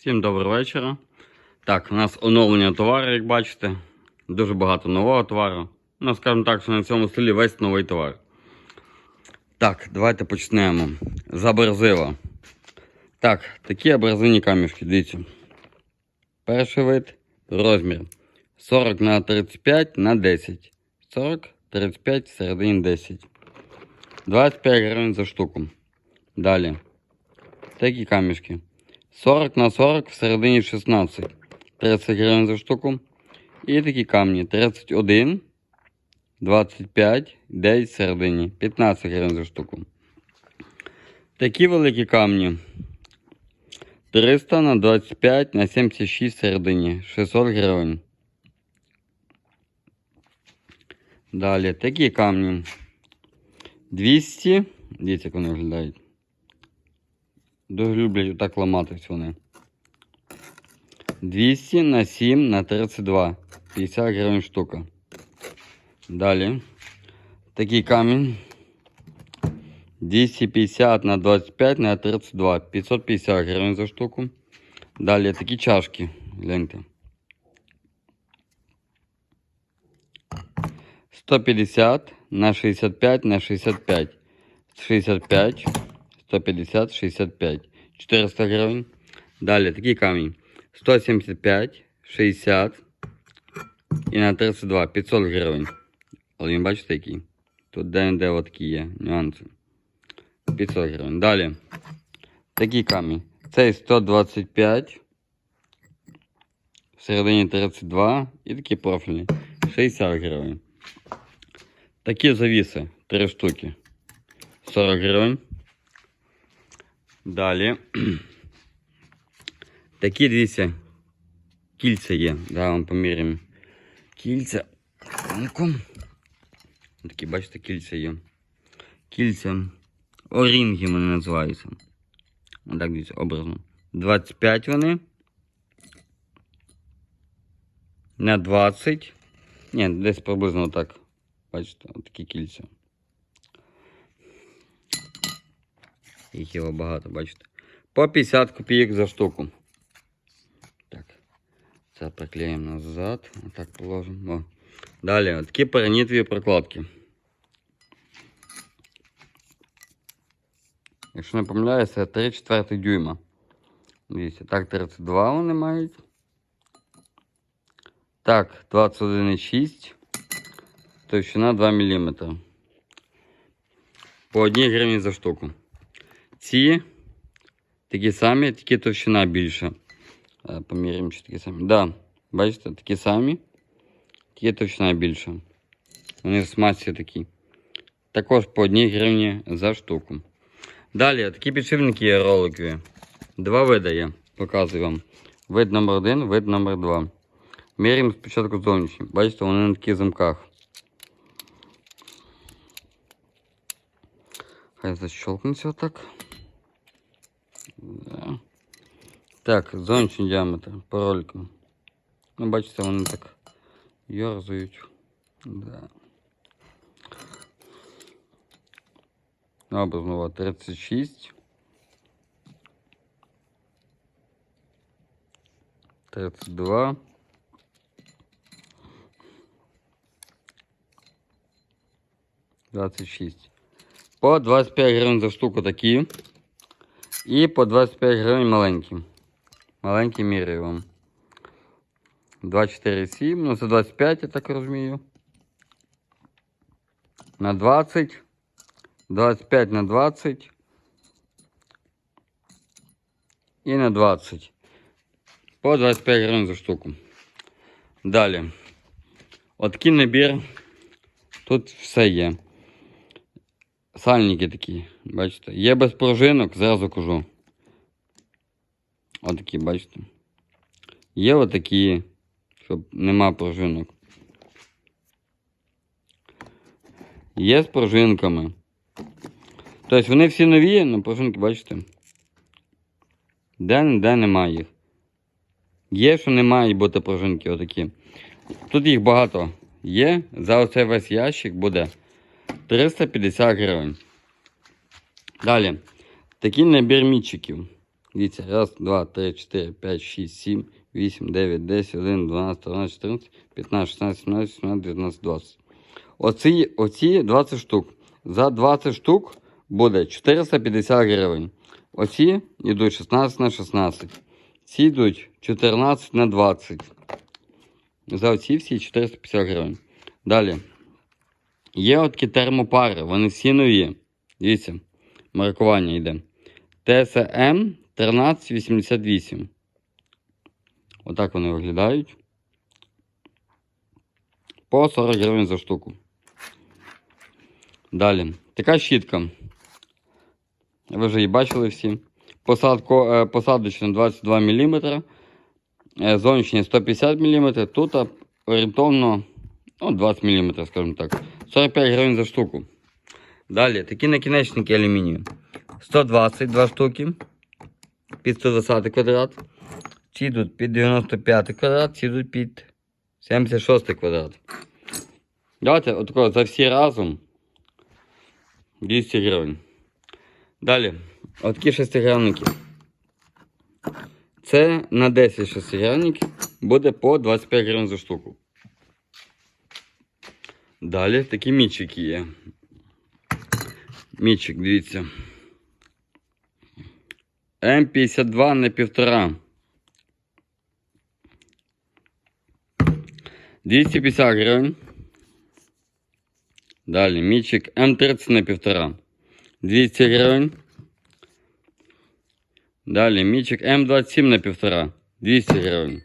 Всім доброго вечора. Так, у нас оновлення товару, як бачите. Дуже багато нового товару. Ну, скажімо так, що на цьому столі весь новий товар. Так, давайте почнемо. З абразива. Так, такі абразивні камішки, дивіться. Перший вид розмір 40 на 35 на 10. 40, 35, всередині 10. 25 гривень за штуку. Далі. Такі камішки. 40 на 40 всередині 16. 30 гривень за штуку. І такі камні 31, 25, 9 всередині. 15 гривень за штуку. Такі великі камні. 300 на 25 на 76 всередині. 600 гривень. Далі такі камні. 200. Дивіться, як вони виглядають. Дуже люблять отак ламатись вони. 200 на 7 на 32. 50 гривень штука. Далі. Такий камінь. 250 на 25 на 32. 550 гривень за штуку. Далі такі чашки. Гляньте. 150 на 65 на 65. 65. 150, 65, 400 гривень. Далі такий камінь. 175, 60 і на 32, 500 гривень. Але він бачите який? Тут де-не-де от такі є нюанси. 500 гривень. Далі. Такий камінь. Цей 125. Всередині 32 і такі профільні. 60 гривень. Такі завіси. 3 штуки. 40 гривень. Далі. Такі дивіться. Кільця є. Да, вам поміряємо. Кільця. Такі, бачите, кільця є. Кільця. Орінги вони називаються. Отак дивіться, образно. 25 вони. На 20. Ні, десь приблизно так. Бачите, отакі кільця. Їх його багато, бачите. По 50 копійок за штуку. Так. Це приклеїмо назад. Отак положимо. Далі, такі паранітові прокладки. Якщо не помиляюся, 3 четвертих дюйма. Дивіться, так 32 вони мають. Так, 21,6. Товщина 2 мм. По 1 гривні за штуку. Ці такі самі, тільки товщина більша. Е, Поміряємо, чи такі самі. Да, бачите, такі самі, тільки товщина більша. Вони в смазці такі. Також по 1 гривні за штуку. Далі, такі підшипники є роликові. Два види є. Показую вам. Вид номер один, вид номер два. Міряємо спочатку зовнішні. Бачите, вони на таких замках. Хай защелкнеться отак. Да. Так, зовнішній діаметр по ролику. Ну, бачите, вони так йорзають. Да. Образно 36. 32. Двадцять шість. По 25 гривень за штуку такі. І по 25 гривень маленькі. Маленькі міряю вам. 2,47, ну це 25, я так розумію. На 20. 25 на 20. І на 20. По 25 гривень за штуку. Далі. Отакий набір. Тут все є. Сальники такі, бачите. Є без пружинок, зразу кажу. Отакі, бачите. Є отакі, щоб нема пружинок. Є з пружинками. Тобто вони всі нові, але пружинки, бачите. Де де немає їх. Є, що не мають бути пружинки отакі. Тут їх багато є. За оцей весь ящик буде 350 гривень. Далі. Такий набір мітчиків. Дивіться, раз, два, три, чотири, п'ять, шість, сім, вісім, дев'ять, десять, один, дванадцять, тринадцять, чотирнадцять, п'ятнадцять, шістнадцять, сімнадцять, сімнадцять, дев'ятнадцять, двадцять. Оці, оці 20 штук. За 20 штук буде 450 гривень. Оці йдуть 16 на 16. Ці йдуть 14 на 20. За оці всі 450 гривень. Далі. Є от термопари, вони всі нові. Дивіться, маркування йде. ТСМ 1388. Отак вони виглядають. По 40 гривень за штуку. Далі. Така щітка. Ви вже її бачили всі. Посадко, е, посадочна 22 мм. Е, зовнішня 150 мм. Тут орієнтовно ну, 20 мм, скажімо так. 45 гривень за штуку. Далі, такі накінечники алюмінію. 122 штуки. Під 120 квадрат. Ці йдуть під 95 квадрат, ці йдуть під 76 квадрат. Давайте отако за всі разом 200 гривень. Далі, отакі шестигранники. Це на 10 шестигранників буде по 25 гривень за штуку. Далі такі мічики є. Мічик, дивіться. М52 на півтора. 250 гривень. Далі мічик М30 на півтора. 200 гривень. Далі мічик М27 на півтора. 200 гривень.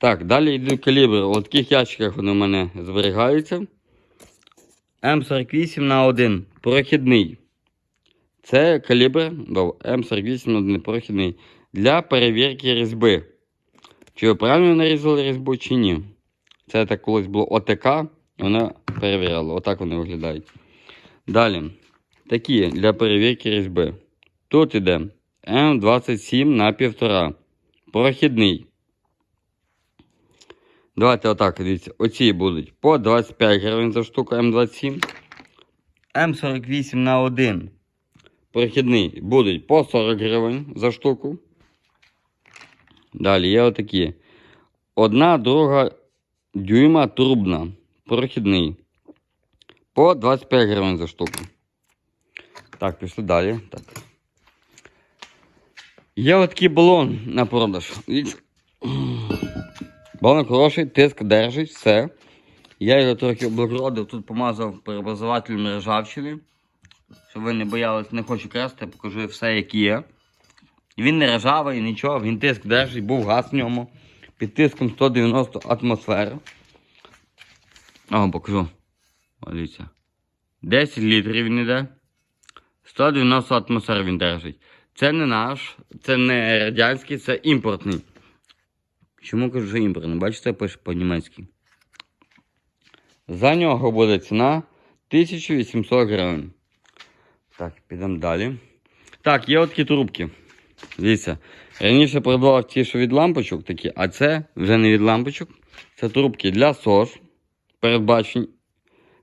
Так, далі йдуть калібри. У таких ящиках вони у мене зберігаються. М48 на 1 прохідний. Це калібр да, М48 на 1 прохідний. Для перевірки різьби. Чи ви правильно нарізали різьбу, чи ні. Це так колись було ОТК, і вона перевіряла. Отак вони виглядають. Далі. Такі для перевірки різьби. Тут іде М27 на 1,5. Прохідний. Давайте отак, дивіться. Оці будуть по 25 гривень за штуку М27. М48 на 1. Прохідний будуть по 40 гривень за штуку. Далі є отакі. Одна друга дюйма трубна. Прохідний. По 25 гривень за штуку. Так, пішли далі. Так. Є отакий балон на продаж. Балон хороший, тиск держить, все. Я його трохи облагородив, тут помазав перебазувателем ржавчини. Щоб ви не боялись, не хочу красти, покажу все, як є. Він не ржавий, нічого, він тиск держить, був газ в ньому. Під тиском 190 атмосфер. О, покажу. Дивіться. 10 літрів він іде. 190 атмосфер він держить. Це не наш, це не радянський, це імпортний. Чому кажу, що імпортний? Бачите, пише по-німецьки. За нього буде ціна 1800 гривень. Так, підемо далі. Так, є такі трубки. Дивіться, раніше продавав ті, що від лампочок такі, а це вже не від лампочок. Це трубки для СОЖ. Передбачені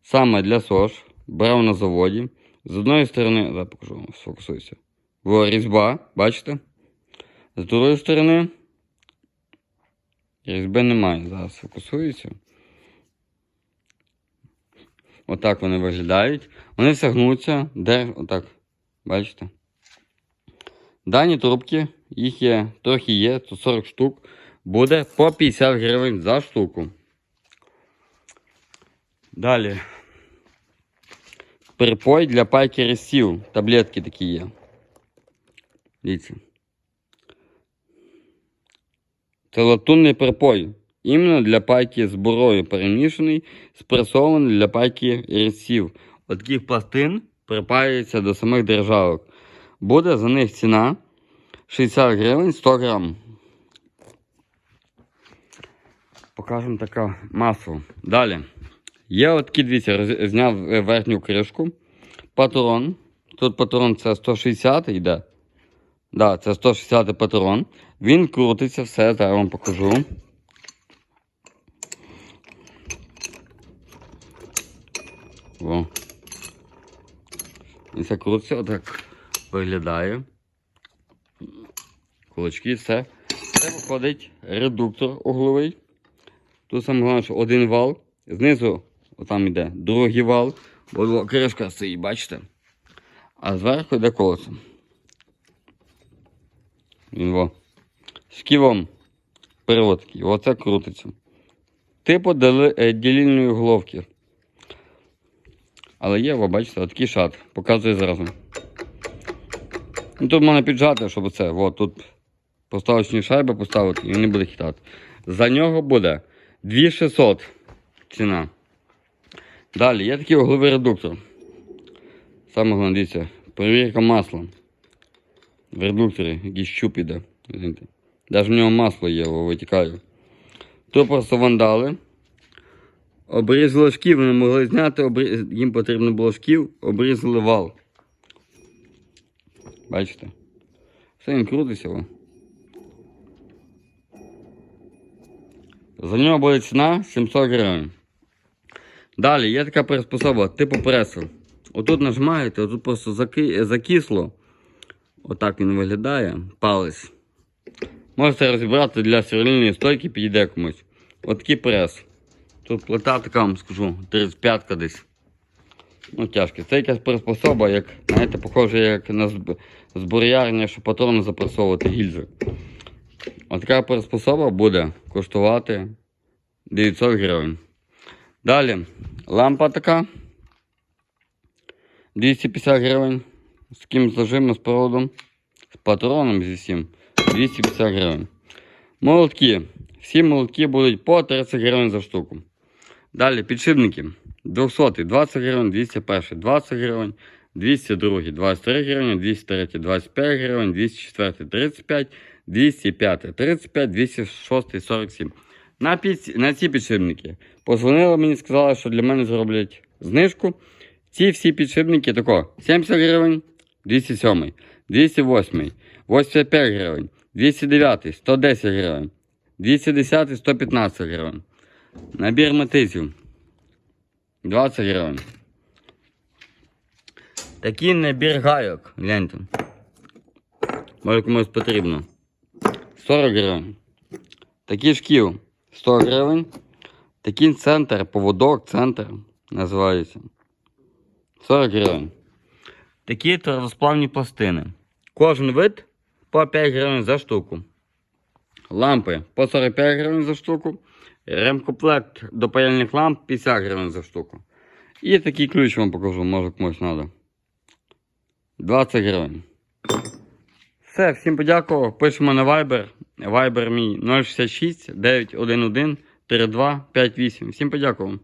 саме для СОЖ. Брав на заводі. З одної сторони, зараз покажу, вам, сфокусуйся. Во, різьба, бачите? З другої сторони. Різьби немає. Зараз фокусуюся. Отак вони виглядають. Вони сягнуться, де отак. Бачите? Дані трубки, їх є, трохи є, то 40 штук. Буде по 50 гривень за штуку. Далі. Припой для пайки резців. Таблетки такі є. Дивіться. Це латунний припой. Іменно для пайки з бурою перемішаний, спресований для пайки резців. От пластин припаюється до самих державок. Буде за них ціна 60 гривень 100 грам. Покажемо таку масу. Далі. Є от дивіться, зняв верхню кришку. Патрон. Тут патрон це 160 йде. Да, це 160 патрон. Він крутиться, все, зараз вам покажу. О. Він все крутиться, отак виглядає. кулачки, все. Це виходить редуктор угловий. Тут саме головне, що один вал. Знизу там йде другий вал, бо кришка стоїть, бачите? А зверху йде колесо. Він во. З ківом привод такий, оце крутиться. Типу е, ділільної головки. Але є, ви бачите, отакий шат. Показую зразу. Ну, тут можна піджати, щоб це. От, тут поставочні шайби поставити і він не буде хитати. За нього буде 2600 ціна. Далі є такий угловий редуктор. Саме головне, дивіться, перевірка масла. В редукторі якийсь щуп іде. Навіть в нього масло є, о, витікає. Тут просто вандали. Обрізали шків, вони могли зняти, обріз... їм потрібно було шків, обрізали вал. Бачите? Все він крутиться. О. За нього буде ціна 700 гривень. Далі є така приспособа, типу пресу. Отут нажимаєте, отут просто заки... закисло. Отак він виглядає, палець. Можете розібрати для сверлильної стойки, підійде комусь. Отакий прес. Тут плита така, вам скажу, 35-ка десь. Ну, тяжке. Це якась приспособа, як, знаєте, похоже, як на зб... зброярня, щоб патрони запресовувати гільзи. Отака приспособа буде коштувати 900 гривень. Далі лампа така. 250 гривень. З таким зажимом, з проводом, з патроном зі всім. 250 гривень. Молотки. Всі молотки будуть по 30 гривень за штуку. Далі підшипники. 200 20 гривень, 201 20 гривень, 202 23 гривні, 203 25 гривень, 204 35, 205 35, 206 47. На, під, на ці підшипники позвонили мені, сказали, що для мене зроблять знижку. Ці всі підшипники тако 70 гривень, 207, 208, 85 гривень, 209, 110 гривень, 210, 115 гривень. Набір метизів 20 гривень. Такий набір гайок, гляньте. Може комусь потрібно. 40 гривень. Такий шкіл 100 гривень. Такий центр, поводок, центр називається. 40 гривень. Такі твердосплавні пластини. Кожен вид по 5 гривень за штуку. Лампи по 45 гривень за штуку. Ремкомплект до паяльних ламп 50 гривень за штуку. І такий ключ вам покажу, може комусь треба. 20 гривень. Все, всім подякував. Пишемо на Viber. Viber мій 066 911 3258. Всім подякував.